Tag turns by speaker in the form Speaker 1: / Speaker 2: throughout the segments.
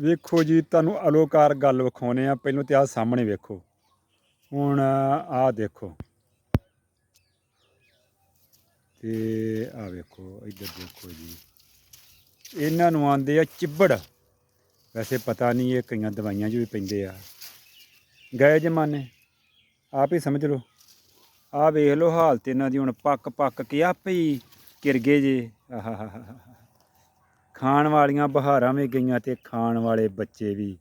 Speaker 1: ਵੇਖੋ ਜੀ, ਤੁਹਾਨੂੰ ਅਲੋਕਾਰ ਗੱਲ ਵਿਖਾਉਨੇ ਆ। ਪਹਿਲਾਂ ਤੇ ਆ ਸਾਹਮਣੇ ਵੇਖੋ। ਹੁਣ ਆ ਦੇਖੋ। ਤੇ ਆ ਵੇਖੋ, ਇੱਧਰ ਦੇਖੋ ਜੀ। ਇਹਨਾਂ ਨੂੰ ਆਂਦੇ ਆ ਚਿੱਬੜ। ਵੈਸੇ ਪਤਾ ਨਹੀਂ ਇਹ ਕਈਆਂ ਦਵਾਈਆਂ 'ਚ ਵੀ ਪੈਂਦੇ ਆ। ਗਏ ਜਮਾਨੇ। ਆਪ ਹੀ ਸਮਝ ਲਓ। ਆ ਵੇਖ ਲਓ ਹਾਲਤ ਇਹਨਾਂ ਦੀ। ਹੁਣ ਪੱਕ ਪੱਕ ਕੇ ਆਪੇ ਹੀ ਕਿਰ ਗਏ ਜੇ ਆਹਾਹਾਹਾ ਖਾਣ ਵਾਲੀਆਂ ਬਹਾਰਾਂ ਵੀ ਗਈਆਂ ਤੇ ਖਾਣ ਵਾਲੇ ਬੱਚੇ ਵੀ।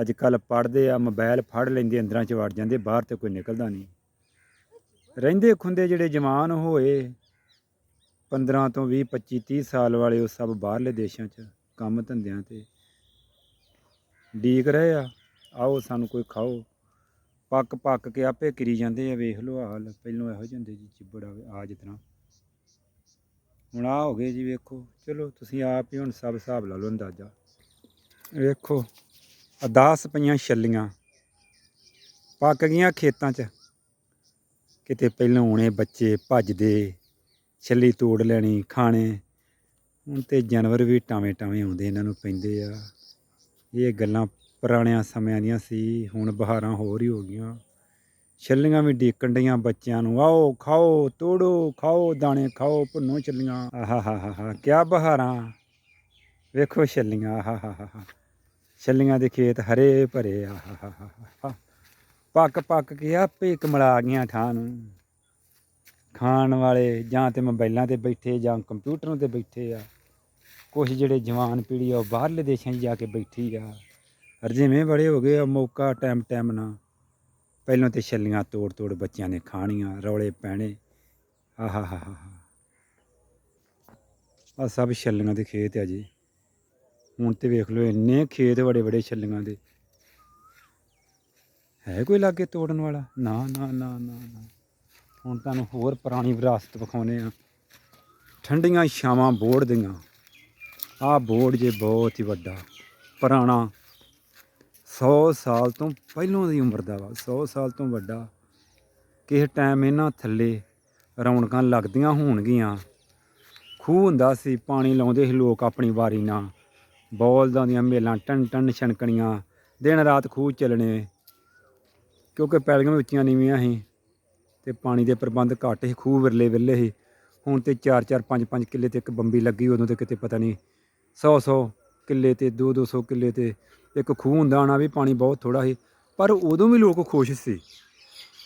Speaker 1: ਅੱਜ ਕੱਲ ਪੜਦੇ ਆ ਮੋਬਾਈਲ ਫੜ ਲੈਂਦੇ, ਅੰਦਰਾਂ ਚ ਵੜ ਜਾਂਦੇ, ਬਾਹਰ ਤੇ ਕੋਈ ਨਿਕਲਦਾ ਨਹੀਂ। ਰਹਿੰਦੇ ਖੁੰਦੇ ਜਿਹੜੇ ਜਵਾਨ ਹੋਏ 15 ਤੋਂ 20 25 30 ਸਾਲ ਵਾਲੇ ਉਹ ਸਭ ਬਾਹਰਲੇ ਦੇਸ਼ਾਂ 'ਚ ਕੰਮ ਧੰਦਿਆਂ ਤੇ ਡੀਕ ਰਹੇ ਆ। ਆਓ ਸਾਨੂੰ ਕੋਈ ਖਾਓ। ਪੱਕ ਪੱਕ ਕੇ ਆਪੇ ਕਰੀ ਜਾਂਦੇ ਆ, ਵੇਖ ਲਓ ਹਾਲ। ਪਹਿਲੋਂ ਇਹੋ ਜਿਹੇ ਹੁੰਦੇ ਜੀ ਚਿੱਬੜ ਆਵੇ, ਆ ਜਿਤਨਾ ਹੁਣ ਆ ਹੋ ਗਏ ਜੀ, ਵੇਖੋ। ਚਲੋ, ਤੁਸੀਂ ਆਪ ਹੀ ਹੁਣ ਸਭ ਹਿਸਾਬ ਲਾ ਲਓ ਅੰਦਾਜ਼ਾ। ਵੇਖੋ ਆ 10 ਪਈਆਂ ਛੱਲੀਆਂ। ਪੱਕ ਗਈਆਂ ਖੇਤਾਂ 'ਚ। ਕਿਤੇ ਪਹਿਲਾਂ ਆਉਣੇ ਬੱਚੇ, ਭੱਜਦੇ, ਛੱਲੀ ਤੋੜ ਲੈਣੀ, ਖਾਣੇ। ਹੁਣ ਤੇ ਜਾਨਵਰ ਵੀ ਟਾਵੇਂ ਟਾਵੇਂ ਆਉਂਦੇ, ਇਹਨਾਂ ਨੂੰ ਪੈਂਦੇ ਆ। ਇਹ ਗੱਲਾਂ ਪੁਰਾਣਿਆਂ ਸਮਿਆਂ ਦੀਆਂ ਸੀ, ਹੁਣ ਬਹਾਰਾਂ ਹੋਰ ਹੀ ਹੋ ਗਈਆਂ। ਛੱਲੀਆਂ ਵੀ ਡੀਕਣ ਡੀਆਂ ਬੱਚਿਆਂ ਨੂੰ। ਆਓ, ਖਾਓ, ਤੋੜੋ, ਖਾਓ, ਦਾਣੇ ਖਾਓ, ਭੁੰਨੋ ਛੱਲੀਆਂ। ਆਹਾ ਹਾ ਹਾ ਹਾ ਕੀ ਬਹਾਰਾਂ। ਵੇਖੋ ਛੱਲੀਆਂ ਆਹਾ ਹਾ ਹਾ ਛੱਲੀਆਂ ਦੇ ਖੇਤ ਹਰੇ ਭਰੇ ਆਹਾ ਹਾ ਹਾ ਪੱਕ ਪੱਕ ਕੇ ਆਪੇ ਕਮਲਾ ਗਈਆਂ ਠਾਂ ਨੂੰ। ਖਾਣ ਵਾਲੇ ਜਾਂ ਤੇ ਮੋਬਾਈਲਾਂ ਤੇ ਬੈਠੇ ਜਾਂ ਕੰਪਿਊਟਰਾਂ ਤੇ ਬੈਠੇ ਆ। ਕੁਝ ਜਿਹੜੇ ਜਵਾਨ ਪੀੜ੍ਹੀ ਆ, ਉਹ ਬਾਹਰਲੇ ਦੇਸ਼ਾਂ 'ਚ ਜਾ ਕੇ ਬੈਠੀ ਆ। ਰਜੇਵੇਂ ਬੜੇ ਹੋ ਗਏ ਆ, ਮੌਕਾ ਟਾਈਮ ਟਾਈਮ ਨਾਲ। ਪਹਿਲਾਂ ਤੇ ਛੱਲੀਆਂ ਤੋੜ ਤੋੜ ਬੱਚਿਆਂ ਨੇ ਖਾਣੀਆਂ, ਰੌਲੇ ਪੈਣੇ। ਆਹਾ ਹਾ ਹਾ ਆ ਸਭ ਛੱਲੀਆਂ ਦੇ ਖੇਤ ਆ ਜੀ। ਹੁਣ ਤੇ ਵੇਖ ਲਓ ਇੰਨੇ ਖੇਤ ਬੜੇ ਬੜੇ ਛੱਲੀਆਂ ਦੇ। ਹੈ ਕੋਈ ਲਾਗੇ ਤੋੜਨ ਵਾਲਾ? ਨਾ ਨਾ ਨਾ ਨਾ ਨਾ। ਹੁਣ ਤੁਹਾਨੂੰ ਹੋਰ ਪੁਰਾਣੀ ਵਿਰਾਸਤ ਵਿਖਾਉਨੇ ਆ। ਠੰਡੀਆਂ ਛਾਵਾਂ ਬੋੜ ਦੀਆਂ। ਆਹ ਬੋੜ ਜੇ ਬਹੁਤ ਹੀ ਵੱਡਾ, ਪੁਰਾਣਾ 100 ਸਾਲ ਤੋਂ ਪਹਿਲੋਂ ਦੀ ਉਮਰ ਦਾ ਵਾ 100 ਸਾਲ ਤੋਂ ਵੱਡਾ। ਕਿਸੇ ਟਾਈਮ ਇਹਨਾਂ ਥੱਲੇ ਰੌਣਕਾਂ ਲੱਗਦੀਆਂ ਹੋਣਗੀਆਂ। ਖੂਹ ਹੁੰਦਾ ਸੀ, ਪਾਣੀ ਲਾਉਂਦੇ ਸੀ ਲੋਕ ਆਪਣੀ ਵਾਰੀ ਨਾਲ। ਬੌਲਦਾਂ ਦੀਆਂ ਮੇਲਾਂ ਟਨ ਟਨ ਛਣਕਣੀਆਂ, ਦਿਨ ਰਾਤ ਖੂਹ ਚੱਲਣੇ। ਕਿਉਂਕਿ ਪੈਲੀਆਂ ਉੱਚੀਆਂ ਨੀਵੀਆਂ ਸੀ ਤੇ ਪਾਣੀ ਦੇ ਪ੍ਰਬੰਧ ਘੱਟ ਸੀ, ਖੂਹ ਵਿਰਲੇ ਵਿਰਲੇ ਸੀ। ਹੁਣ ਤੇ 4 4 5 5 ਕਿੱਲੇ ਤੇ ਇੱਕ ਬੰਬੀ ਲੱਗੀ, ਉਦੋਂ ਤੇ ਕਿਤੇ ਪਤਾ ਨਹੀਂ 100 100 ਕਿੱਲੇ ਤੇ 2 200 ਕਿੱਲੇ ਤੇ, ਇੱਕ ਖੂਹ ਹੁੰਦਾ ਹੋਣਾ ਵੀ ਪਾਣੀ ਬਹੁਤ ਥੋੜਾ ਸੀ, ਪਰ ਉਦੋਂ ਵੀ ਲੋਕ ਖੁਸ਼ ਸੀ।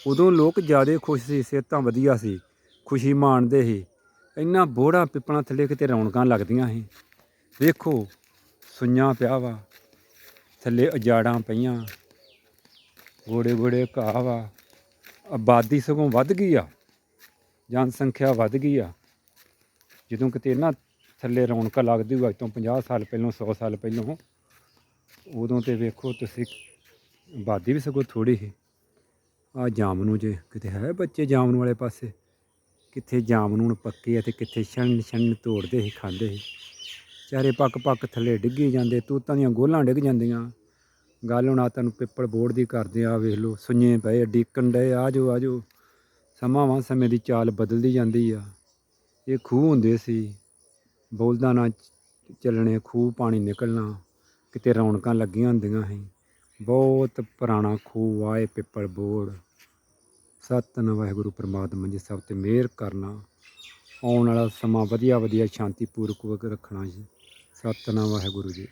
Speaker 1: ਉਦੋਂ ਲੋਕ ਜ਼ਿਆਦਾ ਖੁਸ਼ ਸੀ, ਸਿਹਤਾਂ ਵਧੀਆ ਸੀ, ਖੁਸ਼ੀ ਮਾਣਦੇ ਸੀ। ਇੰਨਾ ਬੋੜਾ ਪਿੱਪਣਾ ਥੱਲੇ ਕਿਤੇ ਰੌਣਕਾਂ ਲੱਗਦੀਆਂ ਸੀ। ਵੇਖੋ, ਸੁਈਆਂ ਪਿਆ ਵਾ, ਥੱਲੇ ਉਜਾੜਾਂ ਪਈਆਂ, ਗੋੜੇ ਗੋੜੇ ਘਾਹ ਵਾ। ਆਬਾਦੀ ਸਗੋਂ ਵੱਧ ਗਈ ਆ, ਜਨਸੰਖਿਆ ਵੱਧ ਗਈ ਆ। ਜਦੋਂ ਕਿਤੇ ਨਾ ਥੱਲੇ ਰੌਣਕਾਂ ਲੱਗਦੀ ਹੋਊ ਅੱਜ ਤੋਂ 50 ਸਾਲ ਪਹਿਲਾਂ 100 ਸਾਲ ਪਹਿਲਾਂ ਉਦੋਂ ਤੇ ਵੇਖੋ ਤੁਸੀਂ ਆਬਾਦੀ ਵੀ ਸਗੋਂ ਥੋੜੀ ਸੀ। ਆ ਜਾਮਨੂ ਜੇ ਕਿਤੇ ਹੈ ਬੱਚੇ ਜਾਮਨੂ ਵਾਲੇ ਪਾਸੇ? ਕਿੱਥੇ ਜਾਮਨੂ ਪੱਕੇ ਅਤੇ ਕਿੱਥੇ ਛਣ ਛਣ ਤੋੜਦੇ ਸੀ, ਖਾਂਦੇ ਸੀ। ਚਾਰੇ ਪੱਕ ਪੱਕ ਥੱਲੇ ਡਿੱਗੀ ਜਾਂਦੇ, ਤੂਤਾਂ ਦੀਆਂ ਗੋਲਾਂ ਡਿੱਗ ਜਾਂਦੀਆਂ। ਗੱਲ ਹੁਣ ਆ ਤੁਹਾਨੂੰ ਪਿੱਪਲ ਬੋਰਡ ਦੀ ਕਰਦੇ ਆ, ਵੇਖ ਲਓ ਸੁੱnye ਪਏ ਡੀਕਣ ਡਏ ਆ ਜਾਓ ਆ ਜਾਓ ਸਮਾਂ ਵਾਂ ਸਮੇਂ ਦੀ ਚਾਲ ਬਦਲਦੀ ਜਾਂਦੀ ਆ। ਇਹ ਖੂਹ ਹੁੰਦੇ ਸੀ ਬੋਲਦਾ ਨਾ ਚੱਲਣੇ, ਖੂਹ ਪਾਣੀ ਨਿਕਲਣਾ, ਕਿਤੇ ਰੌਣਕਾਂ ਲੱਗੀਆਂ ਹੁੰਦੀਆਂ ਸੀ। ਬਹੁਤ ਪੁਰਾਣਾ ਖੂਹ ਆਏ ਇਹ ਪਿੱਪਲ ਬੋਰਡ ਸਤਿ ਵਾਹਿਗੁਰੂ ਪ੍ਰਮਾਤਮਾ ਜੀ ਸਭ ਤੇ ਮਿਹਰ ਕਰਨਾ। ਆਉਣ ਵਾਲਾ ਸਮਾਂ ਵਧੀਆ ਵਧੀਆ ਸ਼ਾਂਤੀਪੂਰਵਕ ਰੱਖਣਾ ਜੀ। ਸਤਿ ਵਾਹਿਗੁਰੂ ਜੀ।